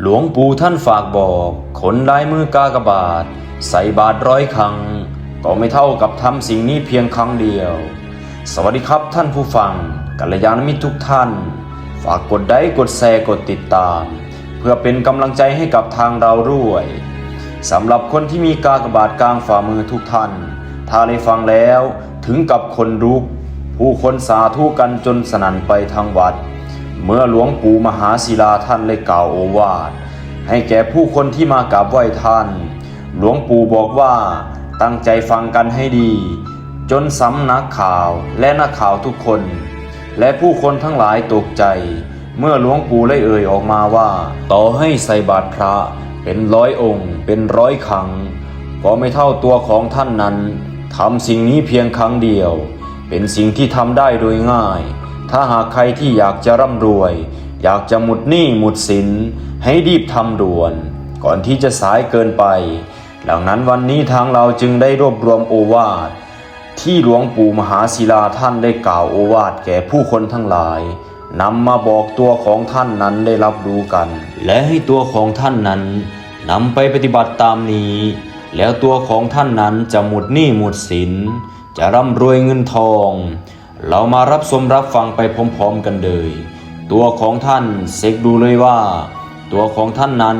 หลวงปู่ท่านฝากบอกขนลายมือกากบาท ใส่บาทร้อยครั้ง ก็ไม่เท่ากับทำสิ่งนี้เพียงครั้งเดียว สวัสดีครับท่านผู้ฟังกัลยาณมิตรทุกท่าน ฝากกดไลค์กดแชร์กดติดตาม เพื่อเป็นกำลังใจให้กับทางเราด้วยสำหรับคนที่มีกากบาทกลางฝ่ามือทุกท่าน ถ้าได้ฟังแล้วถึงกับคนรุก ผู้คนสาธุกันจนสนั่นไปทางวัด เมื่อหลวงปู่มหาศิลาท่านได้กล่าวโอวาทให้แก่ผู้คนที่มากราบไหว้ท่าน หลวงปู่บอกว่าตั้งใจฟังกันให้ดี จนสำนักข่าวและนักข่าวทุกคน และผู้คนทั้งหลายตกใจ เมื่อหลวงปู่ได้เอ่ยออกมาว่า ต่อให้ใส่บาตรพระเป็นร้อยองค์ เป็นร้อยครั้ง ก็ไม่เท่าตัวของท่านนั้นทำสิ่งนี้เพียงครั้งเดียว เป็นสิ่งที่ทำได้โดยง่าย ถ้าหากใครที่อยากจะร่ำรวย อยากจะหมุดหนี้หมุดสิน ให้รีบทำด่วน ก่อนที่จะสายเกินไป ดังนั้นวันนี้ทางเราจึงได้รวบรวมโอวาท ที่หลวงปู่มหาศิลาท่านได้กล่าวโอวาทแก่ผู้คนทั้งหลายนำมาบอกตัวของท่านนั้นได้รับรู้กัน และให้ตัวของท่านนั้นนำไปปฏิบัติตามนี้ แล้วตัวของท่านนั้นจะหมดหนี้หมดสิน จะร่ำรวยเงินทอง เรามารับชมรับฟังไปพร้อมๆกันเลย ตัวของท่านเซ็กดูเลยว่า ตัวของท่านนั้น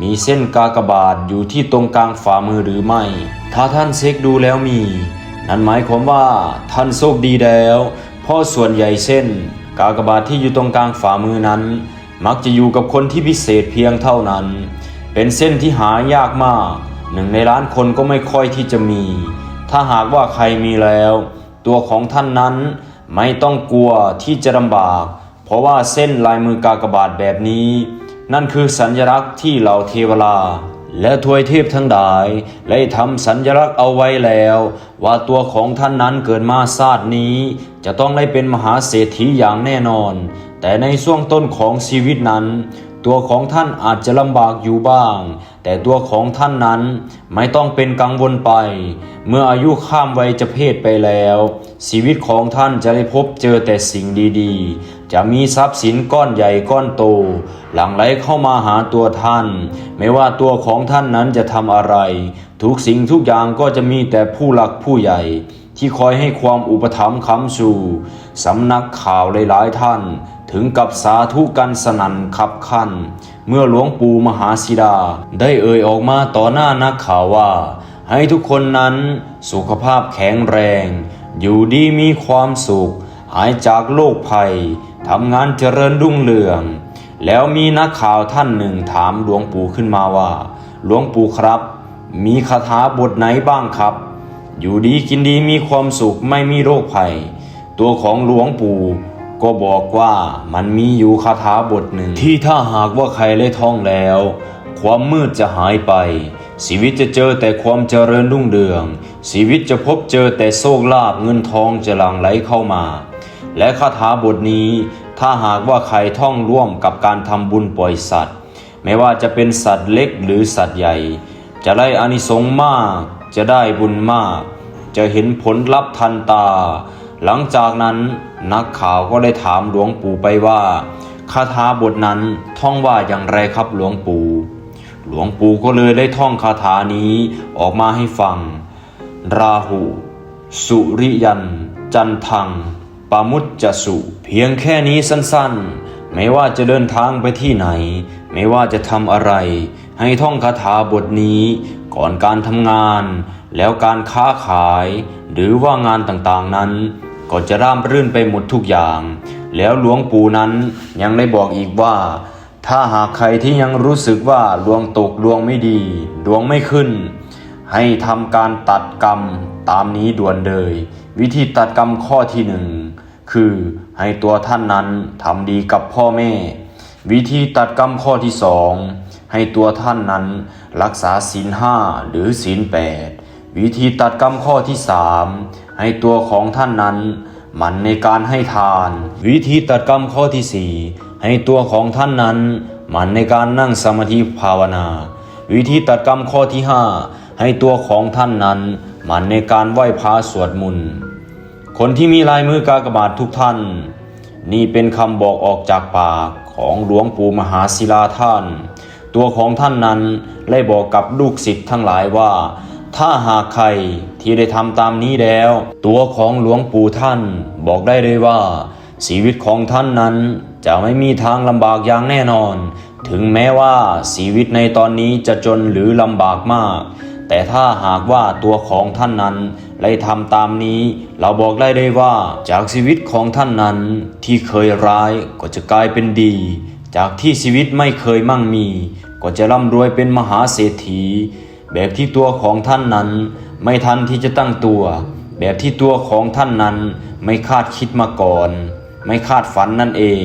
มีเส้นกากบาทอยู่ที่ตรงกลางฝ่ามือหรือไม่ ถ้าท่านเซ็กดูแล้วมี นั่นหมายความว่าท่านโชคดีแล้วเพราะส่วนใหญ่เส้น กากบาทที่อยู่ตรงกลางฝ่ามือนั้น มักจะอยู่กับคนที่พิเศษเพียงเท่านั้น เป็นเส้นที่หายากมาก หนึ่งในล้านคนก็ไม่ค่อยที่จะมี ถ้าหากว่าใครมีแล้ว ตัวของท่านนั้นไม่ต้องกลัวที่จะลำบาก เพราะว่าเส้นลายมือกากบาทแบบนี้ นั่นคือสัญลักษณ์ที่เหล่าเทวลาและทวยเทพทั้งหลายได้ทำสัญลักษณ์เอาไว้แล้ว ว่าตัวของท่านนั้นเกิดมาชาตินี้ จะต้องได้เป็นมหาเศรษฐีอย่างแน่นอน แต่ในช่วงต้นของชีวิตนั้น ตัวของท่านอาจจะลำบากอยู่บ้าง แต่ตัวของท่านนั้นไม่ต้องเป็นกังวลไป เมื่ออายุข้ามวัยจะเพศไปแล้ว ชีวิตของท่านจะได้พบเจอแต่สิ่งดีๆ จะมีทรัพย์สินก้อนใหญ่ก้อนโต หลั่งไหลเข้ามาหาตัวท่าน ไม่ว่าตัวของท่านนั้นจะทำอะไร ทุกสิ่งทุกอย่างก็จะมีแต่ผู้หลักผู้ใหญ่ที่คอยให้ความอุปถัมภ์ค้ำชูสำนักข่าวหลายๆท่าน ถึงกับสาธุกันสนั่นขับขันเมื่อหลวงปู่มหาศิดา ได้เอ่ยออกมาต่อหน้านักข่าวว่า ให้ทุกคนนั้นสุขภาพแข็งแรง อยู่ดีมีความสุข หายจากโรคภัยทำงานเจริญรุ่งเรือง แล้วมีนักข่าวท่านหนึ่งถามหลวงปู่ขึ้นมาว่า หลวงปู่ครับ มีคาถาบทไหนบ้างครับ อยู่ดีกินดีมีความสุขไม่มีโรคภัย ตัวของหลวงปู่ ก็บอกว่ามันมีอยู่คาถาบทหนึ่ง ที่ถ้าหากว่าใครได้ท่องแล้ว ความมืดจะหายไป ชีวิตจะเจอแต่ความเจริญรุ่งเรือง ชีวิตจะพบเจอแต่โชคลาภเงินทองจะหลั่งไหลเข้ามา และคาถาบทนี้ ถ้าหากว่าใครท่องร่วมกับการทำบุญปล่อยสัตว์ ไม่ว่าจะเป็นสัตว์เล็กหรือสัตว์ใหญ่ จะได้อานิสงส์มาก จะได้บุญมาก จะเห็นผลลัพธ์ทันตา หลังจากนั้น นักข่าวก็ได้ถามหลวงปู่ไปว่าคาถาบทนั้นท่องว่าอย่างไรครับหลวงปู่ หลวงปู่ก็เลยได้ท่องคาถานี้ออกมาให้ฟัง ราหู สุริยัน จันทังปามุจจสุ เพียงแค่นี้สั้นๆ ไม่ว่าจะเดินทางไปที่ไหน ไม่ว่าจะทำอะไร ให้ท่องคาถาบทนี้ก่อนการทำงาน แล้วการค้าขาย หรือว่างานต่างๆนั้น ก็จะร่ามรื่นไปหมดทุกอย่าง แล้วหลวงปู่นั้นยังได้บอกอีกว่า ถ้าหากใครที่ยังรู้สึกว่าดวงตกดวงไม่ดี ดวงไม่ขึ้น ให้ทำการตัดกรรมตามนี้ด่วนเลย วิธีตัดกรรมข้อที่หนึ่งคือให้ตัวท่านนั้นทำดีกับพ่อแม่ วิธีตัดกรรมข้อที่สองให้ตัวท่านนั้นรักษาศีลห้าหรือศีลแปดวิธีตัดกรรมข้อที่สาม ให้ตัวของท่านนั้นหมันในการให้ทาน วิธีตัดกรรมข้อที่สี่ให้ตัวของท่านนั้นหมันในการนั่งสมาธิภาวนา วิธีตัดกรรมข้อที่ห้าให้ตัวของท่านนั้นหมันในการไหว้พระสวดมนต์คนที่มีลายมือกากบาททุกท่าน นี่เป็นคำบอกออกจากปากของหลวงปู่มหาศิลาท่าน ตัวของท่านนั้นได้บอกกับลูกศิษย์ทั้งหลายว่า ถ้าหากใครที่ได้ทำตามนี้แล้ว ตัวของหลวงปู่ท่านบอกได้เลยว่า ชีวิตของท่านนั้นจะไม่มีทางลำบากอย่างแน่นอน ถึงแม้ว่าชีวิตในตอนนี้จะจนหรือลำบากมาก แต่ถ้าหากว่าตัวของท่านนั้นได้ทำตามนี้ เราบอกได้เลยว่า จากชีวิตของท่านนั้นที่เคยร้ายก็จะกลายเป็นดี จากที่ชีวิตไม่เคยมั่งมี ก็จะร่ำรวยเป็นมหาเศรษฐี แบบที่ตัวของท่านนั้น ไม่ทันที่จะตั้งตัว แบบที่ตัวของท่านนั้น ไม่คาดคิดมาก่อน ไม่คาดฝันนั่นเอง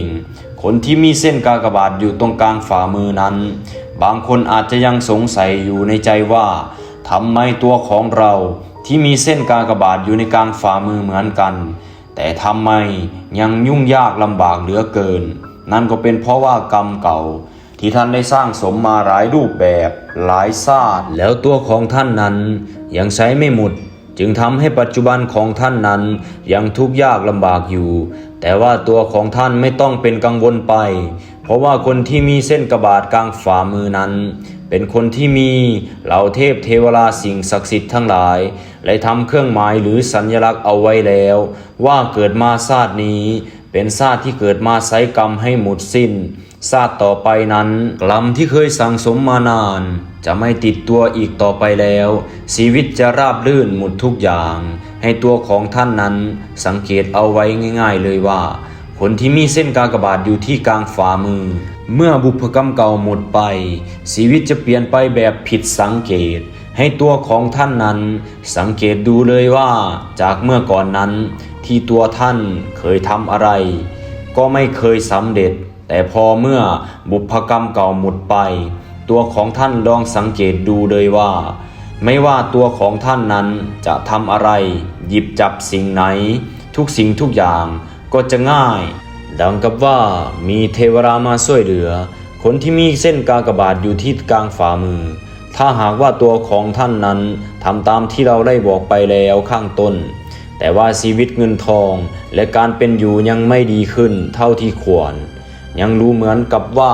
คนที่มีเส้นกากบาทอยู่ตรงกลางฝ่ามือนั้น บางคนอาจจะยังสงสัยอยู่ในใจว่าทำไมตัวของเราที่มีเส้นกากบาทอยู่ในกลางฝ่ามือเหมือนกัน แต่ทำไมยังยุ่งยากลำบากเหลือเกิน นั่นก็เป็นเพราะว่ากรรมเก่า ที่ท่านได้สร้างสมมาหลายรูปแบบหลายศาสตร์ แล้วตัวของท่านนั้นยังใช้ไม่หมด จึงทำให้ปัจจุบันของท่านนั้นยังทุกข์ยากลำบากอยู่ แต่ว่าตัวของท่านไม่ต้องเป็นกังวลไป เพราะว่าคนที่มีเส้นกระบาดกลางฝ่ามือนั้น เป็นคนที่มีเหล่าเทพเทวราสิ่งศักดิ์สิทธิ์ทั้งหลายและทำเครื่องหมายหรือสัญลักษณ์เอาไว้แล้ว ว่าเกิดมาชาตินี้ เป็นชาติที่เกิดมาไซกรรมให้หมดสิ้น ชาติต่อไปนั้นกรรมที่เคยสั่งสมมานาน จะไม่ติดตัวอีกต่อไปแล้ว ชีวิตจะราบรื่นหมดทุกอย่าง ให้ตัวของท่านนั้นสังเกตเอาไว้ง่าย ๆ เลยว่า คนที่มีเส้นกากบาทอยู่ที่กลางฝ่ามือ เมื่อบุพกรรมเก่าหมดไป ชีวิตจะเปลี่ยนไปแบบผิดสังเกต ให้ตัวของท่านนั้น สังเกตดูเลยว่า จากเมื่อก่อนนั้น ที่ตัวท่านเคยทำอะไร ก็ไม่เคยสำเร็จ แต่พอเมื่อบุพกรรมเก่าหมดไป ตัวของท่านลองสังเกตดูเลยว่า ไม่ว่าตัวของท่านนั้นจะทำอะไร หยิบจับสิ่งไหน ทุกสิ่งทุกอย่างก็จะง่าย ดังกับว่ามีเทวรามาช่วยเหลือ คนที่มีเส้นกากบาทอยู่ที่กลางฝ่ามือ ถ้าหากว่าตัวของท่านนั้นทำตามที่เราได้บอกไปแล้วข้างต้นแต่ว่าชีวิตเงินทองและการเป็นอยู่ยังไม่ดีขึ้นเท่าที่ควร ยังรู้เหมือนกับว่า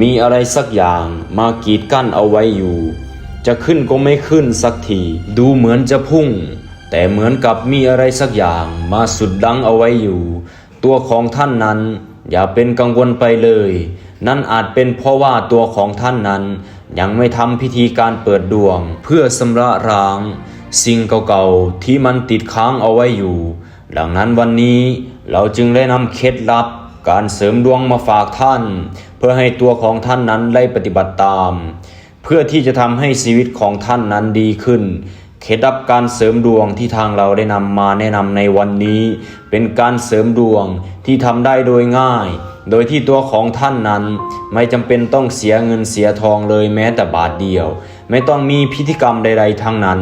มีอะไรสักอย่างมากีดกั้นเอาไว้อยู่ จะขึ้นก็ไม่ขึ้นสักที ดูเหมือนจะพุ่ง แต่เหมือนกับมีอะไรสักอย่างมาสุดดังเอาไว้อยู่ ตัวของท่านนั้นอย่าเป็นกังวลไปเลย นั่นอาจเป็นเพราะว่าตัวของท่านนั้น ยังไม่ทำพิธีการเปิดดวง เพื่อสำระร้าง สิ่งเก่าๆที่มันติดค้างเอาไว้อยู่ ดังนั้นวันนี้เราจึงได้นำเคล็ดลับ การเสริมดวงมาฝากท่าน เพื่อให้ตัวของท่านนั้นได้ปฏิบัติตาม เพื่อที่จะทำให้ชีวิตของท่านนั้นดีขึ้นเคล็ดลับการเสริมดวงที่ทางเราได้นำมาแนะนำในวันนี้ เป็นการเสริมดวงที่ทำได้โดยง่าย โดยที่ตัวของท่านนั้น ไม่จำเป็นต้องเสียเงินเสียทองเลยแม้แต่บาทเดียว ไม่ต้องมีพิธีกรรมใด ๆ ทั้งนั้น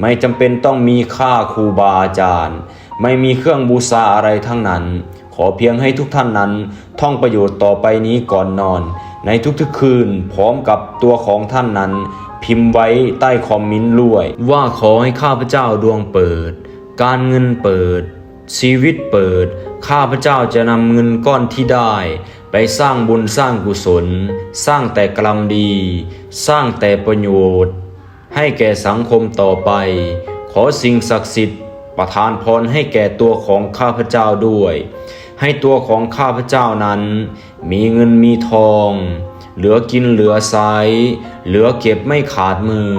ไม่จำเป็นต้องมีค่าครูบาอาจารย์ ไม่มีเครื่องบูชาอะไรทั้งนั้น ขอเพียงให้ทุกท่านนั้น ท่องประโยชน์ต่อไปนี้ก่อนนอน ในทุกๆคืนพร้อมกับตัวของท่านนั้น พิมพ์ไว้ใต้คอมเมนต์ด้วย ว่าขอให้ข้าพเจ้าดวงเปิด การเงินเปิด ชีวิตเปิด ข้าพเจ้าจะนำเงินก้อนที่ได้ ไปสร้างบุญสร้างกุศล สร้างแต่กรรมดี สร้างแต่ประโยชน์ ให้แก่สังคมต่อไป ขอสิ่งศักดิ์สิทธิ์ประทานพรให้แก่ตัวของข้าพเจ้าด้วย ให้ตัวของข้าพเจ้านั้น มีเงินมีทอง เหลือกินเหลือใช้เหลือเก็บไม่ขาดมือ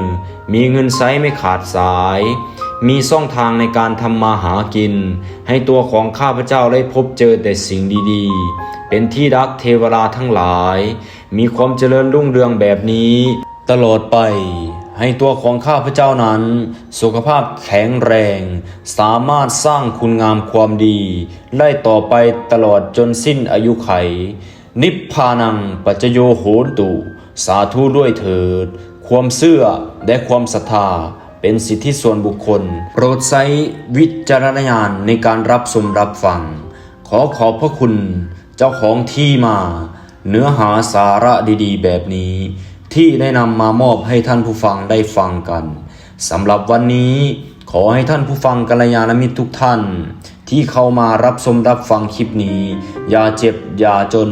มีเงินใช้ไม่ขาดสาย มีช่องทางในการทำมาหากิน ให้ตัวของข้าพเจ้าได้พบเจอแต่สิ่งดีๆ เป็นที่รักเทวราทั้งหลาย มีความเจริญรุ่งเรืองแบบนี้ ตลอดไป ให้ตัวของข้าพเจ้านั้น สุขภาพแข็งแรง สามารถสร้างคุณงามความดีได้ต่อไปตลอดจนสิ้นอายุไข นิพพานังปัจจโยโหนตุ สาธุด้วยเถิด ความเชื่อและความศรัทธาเป็นสิทธิส่วนบุคคล โปรดใช้วิจารณญาณในการรับชมรับฟัง ขอขอบพระคุณเจ้าของที่มา เนื้อหาสาระดีๆ แบบนี้ ที่ได้นำมามอบให้ท่านผู้ฟังได้ฟังกันสำหรับวันนี้ขอให้ท่านผู้ฟังกัลยาณมิตรทุกท่าน ที่เข้ามารับชมรับฟังคลิปนี้ อย่าเจ็บอย่าจน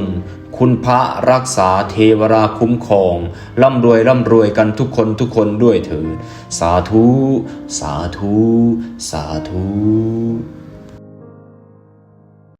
คุณพระรักษาเทวราคุ้มครอง ร่ำรวยร่ำรวยกันทุกคนทุกคนด้วยเถิดสาธุ สาธุ สาธุ